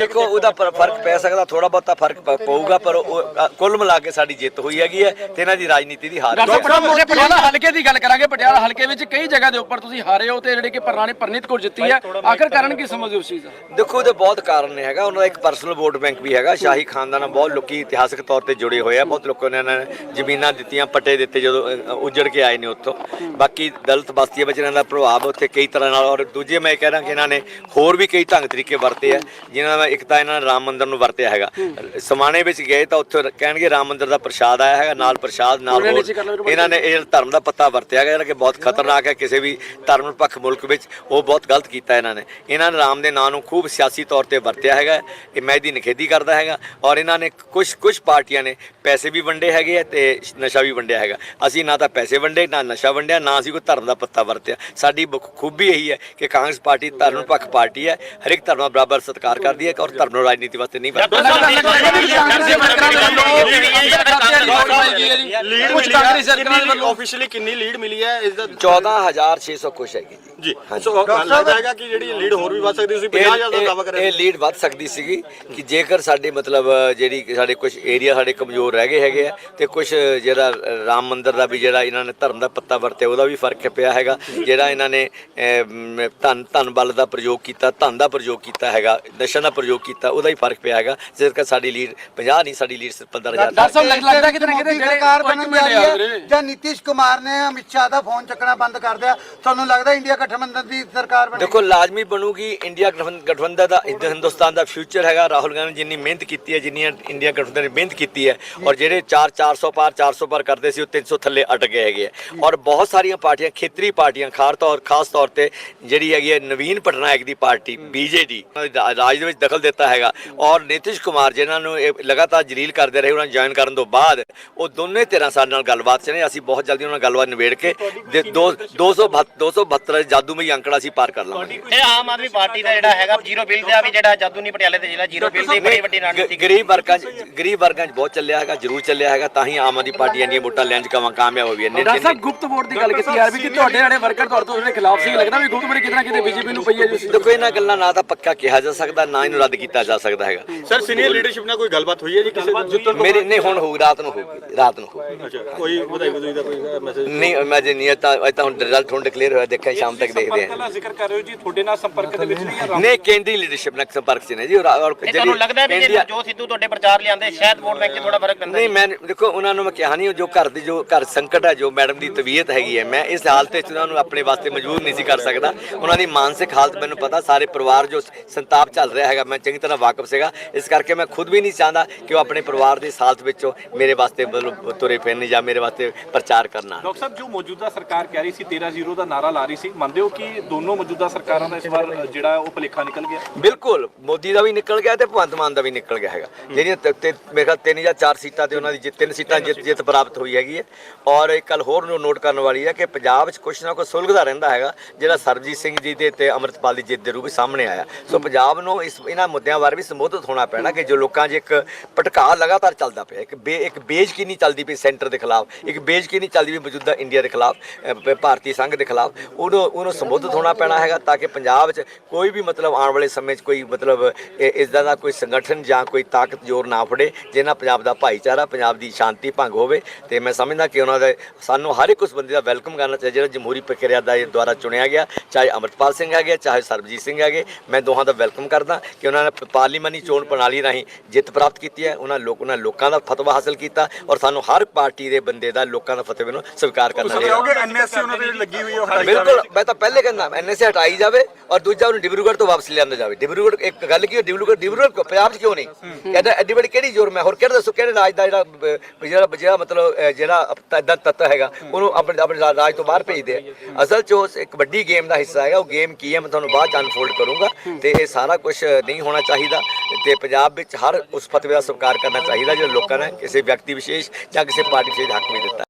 ਦੇਖੋ ਉਹਦਾ ਫ਼ਰਕ ਪੈ ਸਕਦਾ ਥੋੜਾ ਬਹੁਤਾ ਫ਼ਰਕ ਪਊਗਾ ਪਰ ਉਹ ਕੁੱਲ ਮਿਲਾ ਕੇ ਸਾਡੀ ਜਿੱਤ ਹੋਈ ਹੈਗੀ ਹੈ ਤੇ ਇਹਨਾਂ ਦੀ ਰਾਜਨੀਤੀ ਦੀ ਹਾਰ ਹੈ। ਡਾਕਟਰ ਸਾਹਿਬ ਮੁੰਡੇ ਪਟਿਆਲਾ ਹਲਕੇ ਦੀ ਗੱਲ ਕਰਾਂਗੇ। ਪਟਿਆਲਾ ਹਲਕੇ ਵਿੱਚ ਕਈ ਜਗ੍ਹਾ ਦੇ ਉੱਪਰ ਤੁਸੀਂ ਹਾਰੇ ਹੋ ਤੇ ਜਿਹੜੇ ਕਿ ਪਰਨਾਣੇ ਪਰਨੀਤ ਕੌਰ ਜਿੱਤੀ ਹੈ। ਆਖਰ ਕਾਰਨ ਕੀ ਸਮਝਦੇ ਹੋ ਉਸ ਚੀਜ਼ ਦਾ? ਦੇਖੋ ਉਹਦੇ ਬਹੁਤ ਕਾਰਨ ਨੇ ਹੈਗਾ। ਉਹਨਾਂ ਦਾ ਇੱਕ ਪਰਸਨਲ ਵੋਟ ਬੈਂਕ ਵੀ ਹੈਗਾ। ਸ਼ਾਹੀ ਖਾਨਦਾਨ ਨਾਲ ਬਹੁਤ ਲੋਕੀ ਇਤਿਹਾਸਕ ਤੌਰ ਤੇ ਜੁੜੇ ਹੋਏ ਆ। ਬਹੁਤ ਲੋਕਾਂ ਨੇ ਇਹਨਾਂ ਨੇ ਜ਼ਮੀਨਾਂ ਦਿੱਤੀਆਂ ਪੱਟੇ ਦਿੱਤੇ ਜਦੋਂ ਉਜੜ ਕੇ ਆਏ ਨੇ ਉੱਥੋਂ। ਬਾਕੀ ਦਲਿਤ ਬਸਤੀਆਂ ਵਿੱਚ ਇਹਨਾਂ ਦਾ ਪ੍ਰਭਾਵ ਉੱਥੇ ਕਈ ਤਰ੍ਹਾਂ ਨਾਲ ਔਰ ਦੂਜੇ ਮੈਂ ਇਹ ਕਹਿ ਰਿਹਾ ਕਿ ਇਹਨਾਂ ਨੇ ਹੋਰ ਵੀ ਕਈ ਢੰਗ ਤਰੀਕੇ ਵਰਤੇ ਆ ਜਿਨ੍ਹਾਂ ਦਾ ਇੱਕ ਤਾਂ ਇਹਨਾਂ ਨੇ ਰਾਮ ਮੰਦਿਰ ਨੂੰ ਵਰਤਿਆ ਹੈਗਾ। ਸਮਾਣੇ ਵਿੱਚ ਗਏ ਤਾਂ ਉੱਥੇ ਕਹਿਣਗੇ ਰਾਮ ਮੰਦਿਰ ਦਾ ਪ੍ਰਸ਼ਾਦ ਆਇਆ ਹੈਗਾ ਨਾਲ ਪ੍ਰਸ਼ਾਦ ਨਾਲ। ਇਹਨਾਂ ਨੇ ਇਹ ਧਰਮ ਦਾ ਪੱਤਾ ਵਰਤਿਆ ਗਿਆ ਜਿਹੜਾ ਕਿ ਬਹੁਤ ਖਤਰਨਾਕ ਹੈ ਕਿਸੇ ਵੀ ਧਰਮ ਨਿਰਪੱਖ ਮੁਲਕ ਵਿੱਚ ਉਹ ਬਹੁਤ ਗਲਤ ਕੀਤਾ ਇਹਨਾਂ ਨੇ। ਇਹਨਾਂ ਨੇ ਰਾਮ ਦੇ ਨਾਂ ਨੂੰ ਖੂਬ ਸਿਆਸੀ ਤੌਰ ਤੇ ਵਰਤਿਆ ਹੈਗਾ ਇਹ ਮੈਂ ਇਹਦੀ ਨਿਖੇਧੀ ਕਰਦਾ ਹੈਗਾ ਔਰ ਇਹਨਾਂ ਨੇ ਕੁਝ ਕੁਝ ਪਾਰਟੀਆਂ ਨੇ ਪੈਸੇ ਵੀ ਵੰਡੇ ਹੈਗੇ ਆ ਤੇ ਨਸ਼ਾ ਵੀ ਵੰਡਿਆ ਹੈਗਾ। ਅਸੀਂ ਨਾ ਤਾਂ ਪੈਸੇ ਵੰਡੇ ਨਾ ਨਸ਼ਾ ਵੰਡਿਆ ਨਾ ਅਸੀਂ ਕੋਈ ਧਰਮ ਦਾ ਪੱਤਾ ਵਰਤਿਆ। ਸਾਡੀ ਖੂਬੀ ਇਹੀ ਹੈ ਕਿ ਕਾਂਗਰਸ ਪਾਰਟੀ ਧਰਮ ਨਿਰਪੱਖ ਪਾਰਟੀ ਹੈ ਹਰ ਇੱਕ ਧਰਮ ਦਾ ਬਰਾਬਰ ਸਤਿਕਾਰ ਕਰਦੀ ਹੈ ਔਰ ਧਰਮ ਨੂੰ ਰਾਜਨੀਤੀ ਵਾਸਤੇ ਨਹੀਂ ਵਰਤਦੀ ਕੁਝ ਕਾਂਗਰਸੀ ਸਰਕਾਰ ਵੱਲੋਂ ਆਫੀਸ਼ੀਅਲੀ ਕਿੰਨੀ ਲੀਡ ਮਿਲੀ ਹੈ ਇਸ ਦਾ 14600 ਕੁਛ ਹੈਗੀ ਜੀ ਜੀ। ਸੋ ਲੱਗਦਾ ਹੈਗਾ ਕਿ ਜਿਹੜੀ ਲੀਡ ਹੋਰ ਵੀ ਵੱਧ ਸਕਦੀ ਤੁਸੀਂ 50000 ਦਾ ਦਾਅਵਾ ਕਰ ਇਹ ਰਹੇ ਇਹ ਲੀਡ ਵੱਧ ਸਕਦੀ ਸੀਗੀ ਕਿ ਜੇਕਰ ਸਾਡੇ ਮਤਲਬ ਜਿਹੜੀ ਸਾਡੇ ਕੁਝ ਏਰੀਆ ਸਾਡੇ ਕਮਜ਼ੋਰ ਰਹਿ ਗਏ ਹੈਗੇ ਆ ਤੇ ਕੁਝ ਜਿਹੜਾ ਰਾਮ ਮੰਦਿਰ ਦਾ ਵੀ ਜਿਹੜਾ ਇਹਨਾਂ ਨੇ ਧਰਮ ਦਾ ਪੱਤਾ ਵਰਤਿਆ ਉਹਦਾ ਵੀ ਫ਼ਰਕ ਪਿਆ ਹੈਗਾ। ਜਿਹੜਾ ਇਹਨਾਂ ਨੇ ਅਮ, ਧਨ ਧਨ ਬਲ ਦਾ ਪ੍ਰਯੋਗ ਕੀਤਾ ਧਨ ਦਾ ਪ੍ਰਯੋਗ ਕੀਤਾ ਹੈਗਾ ਨਸ਼ਾ ਦਾ ਪ੍ਰਯੋਗ ਕੀਤਾ ਉਹਦਾ ਹੀ ਫ਼ਰਕ ਪਿਆ ਹੈਗਾ। ਜਿਸ ਕਰਕੇ ਸਾਡੀ ਲੀਡ 50 ਨਹੀਂ ਸਾਡੀ ਲੀਡ ਸਿਰਫ 15000 ਡਾਕਟਰ ਸਾਹਿਬ ਲੱਗ- ਲੱਗਦਾ ਕਿਤੇ ਨਾ ਕਿਤੇ ਮੋਦੀ ਜਿਹੜੇ ਸਰਕਾਰ ਉਹ ਇੱਕ ਬਣਨ ਮਿੰਟ ਜਾ ਰਹੀ ਯਾਦ ਹੈ ਰਹੇ। ਜਾਂ ਨਿਤਿਸ਼ ਕੁਮਾਰ ਨੇ ਅਮਿਤ ਸ਼ਾਹ ਦਾ ਫੋਨ ਚੱਕਣਾ ਬੰਦ ਕਰ ਦਿਆ। ਤੁਹਾਨੂੰ ਲੱਗਦਾ ਇੰਡੀਆ ਗਠਬੰਧਨ ਦੀ ਸਰਕਾਰ ਬਣੇ ਦੇਖੋ ਲਾਜ਼ਮੀ ਬਣੂਗੀ ਇੰਡੀਆ ਗਠਬੰ- ਗਠਬੰਧਨ ਦਾ ਹਿੰਦ- ਹਿੰਦੁਸਤਾਨ ਦਾ ਫਿਊਚਰ ਹੈਗਾ। ਰਾਹੁਲ ਗਾਂਧੀ ਜਿੰਨੀ ਮਿਹਨਤ ਕੀਤੀ ਹੈ ਜਿੰਨੀ ਇੰਡੀਆ ਗਠਬੰਧਨ ਨੇ ਮਿਹਨਤ ਕੀਤੀ ਹੈ ਔਰ ਜਿਹੜੇ 4 400 ਪਾਰ 400 ਪਾਰ ਕਰਦੇ ਸੀ ਉਹ 300 ਥੱਲੇ ਅਟ ਗਏ ਹੈਗੇ ਔਰ ਬਹੁਤ ਸਾਰੀਆਂ ਪਾਰਟੀਆਂ ਖੇਤਰੀ ਪਾਰਟੀਆਂ ਖਾਸ ਤੌਰ ਖਾਸ ਤੌਰ ਤੇ ਜਿਹੜੀ ਹੈਗੀ ਹੈ ਨਵੀਨ ਪਟਨਾਇਕ ਦੀ ਪਾਰਟੀ ਬੀਜੇਡੀ ਰਾਜ ਦੇ ਵਿੱਚ ਦਖਲ ਦਿੱਤਾ ਹੈਗਾ। ਔਰ ਨਿਤਿਸ਼ ਕੁਮਾਰ ਜਿਨ੍ਹਾਂ ਨੂੰ ਇਹ ਲਗਾਤਾਰ ਜਲੀਲ ਕਰਦੇ ਰਹੇ ਉਹਨਾਂ ਨੂੰ ਜੁਆਇਨ ਕਰਨ ਤੋਂ ਬਾਅਦ ਉਹ ਦੋਨੇ ਧਿਰਾਂ ਸਾਡੇ ਨਾਲ ਗੱਲਬਾਤ ਚ ਨੇ। ਅਸੀਂ ਬਹੁਤ ਜਲਦੀ ਉਹਨਾਂ ਨਾਲ ਗੱਲਬਾਤ ਨਿਬੇੜ ਕੇ ਦੇ- ਦੋ 272 272 ਜਾਦੂਮਈ ਅੰਕੜਾ ਅਸੀਂ ਪਾਰ ਕਰ ਲਾਂਗੇ। ਇਹ ਆਮ ਆਦਮੀ ਪਾਰਟੀ ਦਾ ਜਿਹੜਾ ਹੈਗਾ ਜ਼ੀਰੋ ਬਿੱਲ ਦਾ ਵੀ ਜਿਹੜਾ ਜਾਦੂ ਨਹੀਂ ਪਟਿਆਲੇ ਤੇ ਜਿਹੜਾ ਜ਼ੀਰੋ ਬਿੱਲ ਦੀ ਬੜੀ ਵੱਡੀ ਰਣਨੀਤੀ ਗਰੀਬ ਵਰਗਾਂ 'ਚ ਗਰੀਬ ਵਰਗਾਂ 'ਚ ਬਹੁਤ ਚੱਲਿਆ ਹੈਗਾ ਜ਼ਰੂਰ ਚੱਲਿਆ ਹੈਗਾ ਤਾਂ ਹੀ ਆਮ ਆਦਮੀ ਪਾਰਟੀ ਇੰਨੀਆਂ ਵੋਟਾਂ ਲੈਣ 'ਚ ਕਾਮ- ਕਾਮਯਾਬ ਹੋਈ ਹੈ। ਨੇ- ਡਾਕਟਰ ਸਾਹਿਬ ਗੁਪਤ ਵੋਟ ਦੀ ਗੱਲ ਕੀਤੀ ਯਾਰ ਵੀ ਕਿ ਤੁਹਾਡੇ ਜਿਹੜੇ ਵਰਕਰ ਤੁਹਾਡੇ ਤੋਂ ਉਹਦੇ ਖਿਲਾਫ ਸੀ ਲੱਗਦਾ ਵੀ ਗੁਪਤ ਵੋਟ ਕਿਤੇ ਨਾ ਕਿਤੇ ਬੀਜੇਪੀ ਨੂੰ ਪਈ ਹੈ ਜੀ। ਦੇਖੋ ਇਹਨਾਂ ਗੱਲਾਂ ਨਾ ਤਾਂ ਪੱਕਾ ਕਿਹਾ ਜਾ ਸਕਦਾ ਨਾ ਇਹਨੂੰ ਰੱਦ ਕੀਤਾ ਜਾ ਸਕਦਾ ਹੈਗਾ। ਸਰ ਸੀਨੀਅਰ ਲੀਡਰਸ਼ਿਪ ਨਾਲ ਕੋਈ ਗੱਲਬਾਤ ਹੋਈ ਹੈ ਜੀ ਕਿਸੇ ਨਾਲ ਮੇਰੀ ਨਹੀਂ ਹੁਣ ਹੋਊ ਰਾਤ ਨੂੰ ਹੋਊਗੀ ਰਾਤ ਨੂੰ ਹੋਊਗੀ। ਅੱਛਾ ਕੋਈ ਵਧਾਈ ਵਧੂਈ ਦਾ ਕੋਈ ਮੈਸੇਜ ਨਹੀਂ ਮੈਂ ਜੇ ਨੀਅਤ ਤਾਂ ਅੱਜ ਤਾਂ ਹੁਣ ਰਿਜ਼ਲਟ ਹੁਣ ਡਿਕਲੇਅਰ ਹੋਇਆ ਦੇਖਾਂ ਸ਼ਾਮ ਤੱਕ ਦੇਖਦੇ ਹਾਂ ਜ਼ਿਕਰ ਕਰ ਰਹੇ ਹੋ ਜੀ ਤੁਹਾਡੇ ਨਾਲ ਸੰਪਰਕ ਦੇ ਵਿੱਚ ਨਹੀਂ ਹੈ ਨਹੀਂ ਕੇਂਦਰੀ ਲੀਡਰਸ਼ਿਪ ਨਾਲ ਸੰਪਰਕ 'ਚ ਨੇ ਜੀ ਔਰ ਤੁਹਾਨੂੰ ਲੱਗਦਾ ਵੀ ਜੇ ਸਿੱਧੂ ਤੁਹਾਡੇ ਪ੍ਰਚਾਰ ਲਿਆਂਦੇ ਸ਼ਾਇਦ ਵੋਟ ਬੈਂਕ 'ਚ ਥੋੜਾ ਫ਼ਰਕ ਪੈਂਦਾ ਨਹੀਂ ਮੈਂ ਦੇਖੋ ਉਹਨਾਂ ਨੂੰ ਮੈਂ ਕਿਹਾ ਨਹੀਂ ਜੋ ਘਰ ਦੀ ਜੋ ਘਰ ਸੰਕਟ ਹੈ ਜੋ ਮੈਡਮ ਦੀ ਤਬੀਅਤ ਹੈਗੀ ਹੈ ਮੈਂ ਇਸ ਹਾਲਤ ਵਿੱਚ ਉਹਨਾਂ ਨੂੰ ਆਪਣੇ ਵਾਸਤੇ ਮਜਬੂਰ ਨਹੀਂ ਸੀ ਕਰ ਸਕਦਾ। ਉਹਨਾਂ ਦੀ ਮਾਨਸਿਕ ਹਾਲਤ ਮੈਨੂੰ ਪਤਾ ਸਾਰੇ ਪਰਿਵਾਰ ਜੋ ਸੰਤਾਪ ਚੱਲ ਰਿਹਾ ਹੈਗਾ ਮੈਂ ਚੰਗੀ ਤਰ੍ਹਾਂ ਵਾਕਿਫ ਸੀਗਾ। ਇਸ ਕਰਕੇ ਮੈਂ ਖੁਦ ਵੀ ਨਹੀਂ ਚਾਹੁੰਦਾ ਕਿ ਉਹ ਆਪਣੇ ਪਰਿਵਾਰ ਦੀ ਹਾਲਤ ਵਿੱਚੋਂ ਮੇਰੇ ਵਾਸਤੇ ਮਤਲਬ ਤੁਰੇ ਫਿਰਨ ਜਾਂ ਮੇਰੇ ਵਾਸਤੇ ਪ੍ਰਚਾਰ ਕਰਨਾ ਡਾਕਟਰ ਸਾਹਿਬ ਜੋ ਮੌਜੂਦਾ ਸਰਕਾਰ ਕਹਿ ਰਹੀ ਸੀ 13-0 ਦਾ ਨਾਰਾ ਲਾ ਰਹੀ ਸੀ ਮੰਨਦੇ ਹੋ ਕਿ ਦੋਨੋਂ ਮੌਜੂਦਾ ਸਰਕਾਰਾਂ ਦਾ ਇਸ ਵਾਰ ਜਿਹੜਾ ਉਹ ਭੁਲੇਖਾ ਨਿਕਲ ਗਿਆ? ਬਿਲਕੁਲ ਮੋਦੀ ਦਾ ਵੀ ਨਿਕਲ ਗਿਆ ਤੇ ਭਗਵੰਤ ਮਾਨ ਦਾ ਵੀ ਨਿਕਲ ਗਿਆ ਹੈਗਾ। ਜਿਹੜੀਆਂ ਮੇਰੇ ਖਿਆਲ ਤਿੰਨ ਜਾਂ ਚਾਰ ਸੀਟਾਂ ਤੇ ਉਹਨਾਂ ਦੀ ਤਿੰਨ ਸੀਟਾਂ ਜਿੱਤ ਜਿੱਤ ਪ੍ਰਾਪਤ ਹੋਈ ਹੈਗੀ ਹੈ। ਔਰ ਇੱਕ ਗੱਲ ਹੋਰ ਨੂੰ ਨੋਟ ਕਰਨ ਵਾਲੀ ਹੈ ਕਿ ਪੰਜਾਬ ਵਿੱਚ ਕੁਛ ਨਾ ਕੁਛ ਸੁਲਝਦਾ ਰਹਿੰਦਾ ਹੈਗਾ ਜਿਹੜਾ ਸਰਬਜੀਤ ਸਿੰਘ ਜੀ ਦੇ ਤੇ ਅਮਰਤਪਾਲ ਦੀ ਜਿੱਤ ਦੇ ਰੂਪ ਵਿੱਚ ਸਾਹਮਣੇ ਆਇਆ। ਸੋ ਪੰਜਾਬ ਨੂੰ ਇਸ ਇਹਨਾਂ ਮੁੱਦਿਆਂ ਬਾਰੇ ਵੀ ਸੰਬੋਧਿਤ ਹੋਣਾ ਪੈਣਾ ਕਿ ਜੋ ਲੋਕਾਂ 'ਚ ਇੱਕ ਭਟਕਾ ਲਗਾਤਾਰ ਚੱਲਦਾ ਪਿਆ ਇੱਕ ਬੇ ਇੱਕ ਬੇਇੱਜ਼ਤੀ ਚੱਲਦੀ ਪਈ ਸੈਂਟਰ ਦੇ ਖਿਲਾਫ ਇੱਕ ਬੇਇੱਜ਼ਤੀ ਚੱਲਦੀ ਪਈ ਮੌਜੂਦਾ ਇੰਡੀਆ ਦੇ ਖਿਲਾਫ ਭਾਰਤੀ ਸੰਘ ਦੇ ਖਿਲਾਫ। ਉਹਨੂੰ ਉਹਨੂੰ ਸੰਬੋਧਿਤ ਹੋਣਾ ਪੈਣਾ ਹੈਗਾ ਤਾਂ ਕਿ ਪੰਜਾਬ 'ਚ ਕੋਈ ਵੀ ਮਤਲਬ ਆਉਣ ਵਾਲੇ ਸਮੇਂ 'ਚ ਕੋਈ ਮਤਲਬ ਇਸ ਦਾ ਕੋਈ ਸੰਗਠਨ ਜਾਂ ਕੋਈ ਤਾਕਤ ਜ਼ੋਰ ਨਾ ਫੜੇ ਜਿਹਨਾਂ ਪੰਜਾਬ ਦਾ ਭਾਈਚਾਰਾ ਪੰਜਾਬ ਦੀ ਸ਼ਾਂਤੀ ਭੰਗ ਹੋਵੇ। ਤੇ ਮੈਂ ਸਮਝਦਾ ਕਿ ਉਹਨਾਂ ਦਾ ਸਾਨੂੰ ਹਰ ਇੱਕ ਉਸ ਬੰਦੇ ਦਾ ਵੈਲਕਮ ਕਰਨਾ ਚਾਹੀਦਾ ਜਿਹੜਾ ਜਮਹੂਰੀ ਪ੍ਰਕਿਰਿਆ ਦਾ ਇਹ ਦੁਆਰਾ ਚੁਣਿਆ ਗਿਆ। ਚਾਹੇ ਅਮਰਪਾਲ ਸਿੰਘ ਹੈਗੇ ਚਾਹੇ ਸਰਬਜੀਤ ਸਿੰਘ ਹੈਗੇ ਮੈਂ ਦੋਹਾਂ ਦਾ ਵੈਲਕਮ ਕਰਦਾ ਕਿ ਉਹਨਾਂ ਨੇ ਪਾਰਲੀਮਾਨੀ ਚੋਣ ਪ੍ਰਣਾਲੀ ਰਾਹੀਂ ਜਿੱਤ ਪ੍ਰਾਪਤ ਕੀਤੀ ਹੈ ਉਹਨਾਂ ਲੋਕ ਉਹਨਾਂ ਲੋਕਾਂ ਦਾ ਫਤਵਾ ਹਾਸਲ ਕੀਤਾ ਔਰ ਸਾਨੂੰ ਹਰ ਪਾਰਟੀ ਦੇ ਬੰਦੇ ਦਾ ਲੋਕਾਂ ਦਾ ਫਤਵੇ ਨੂੰ ਸਵੀਕਾਰ ਕਰਨਾ ਚਾਹੀਦਾ। ਬਿਲਕੁਲ ਮੈਂ ਤਾਂ ਪਹਿਲੇ ਕਹਿੰਦਾ ਐਨਐਸਏ ਹਟਾਈ ਜਾਵੇ ਔਰ ਦੂਜਾ ਉਹਨੂੰ ਡਿਬਰੂਗੜ੍ਹ ਤੋਂ ਵਾਪਸ ਲਿਆਂਦਾ ਜਾਵੇ। ਡਿਬਰੂਗੜ੍ਹ ਇੱਕ ਗੱਲ ਕੀ ਡਿਬਰੂਗੜ੍ਹ ਡਿਬਰੂਗੜ੍ਹ ਪੰਜਾਬ 'ਚ ਕਿਉਂ ਨਹੀਂ? ਕਹਿੰਦਾ ਐਡੀ ਵੱਡੀ ਕਿਹੜੀ ਜ਼ੋਰ ਮੈਂ ਹੋਰ ਕਿਹੜਾ ਦੱਸੋ, ਕਿਹੜੇ ਰਾਜ ਦਾ ਜਿਹੜਾ ਜਿਹੜਾ ਜਿਹੜਾ ਮਤਲਬ ਜਿਹੜਾ ਇਦਾਂ ਤੱਤ ਹੈਗਾ, ਉਹਨੂੰ ਆਪਣੇ ਆਪਣੇ ਰਾਜ ਤੋਂ ਬਾਹਰ ਭੇਜਦੇ ਆ ਅਸਲ 'ਚ ਉਹ ਇੱਕ ਵੱਡੀ ਗੇਮ ਦਾ ਹਿੱਸਾ ਹੈਗਾ, ਉਹ ਗੇਮ ਕੀ ਹੈ, ਮੈਂ ਤੁਹਾਨੂੰ ਬਾਅਦ 'ਚ ਅਨਫੋਲਡ ਕਰੂੰਗਾ ਤੇ ਇਹ ਸਾਰਾ ਕੁਝ ਨਹੀਂ ਹੋਣਾ ਚਾਹੀਦਾ ਤੇ ਪੰਜਾਬ ਵਿੱਚ ਹਰ ਉਸ ਫਤਵੇ ਦਾ ਸਵੀਕਾਰ ਕਰਨਾ ਚਾਹੀਦਾ ਜਿਹੜਾ ਲੋਕਾਂ ਨੇ ਕਿਸੇ ਵਿਅਕਤੀ ਵਿਸ਼ੇਸ਼ ਜਾਂ ਕਿਸੇ ਪਾਰਟੀ ਵਿਸ਼ੇਸ਼ ਹੱਕ ਵਿੱਚ ਦਿੱਤਾ।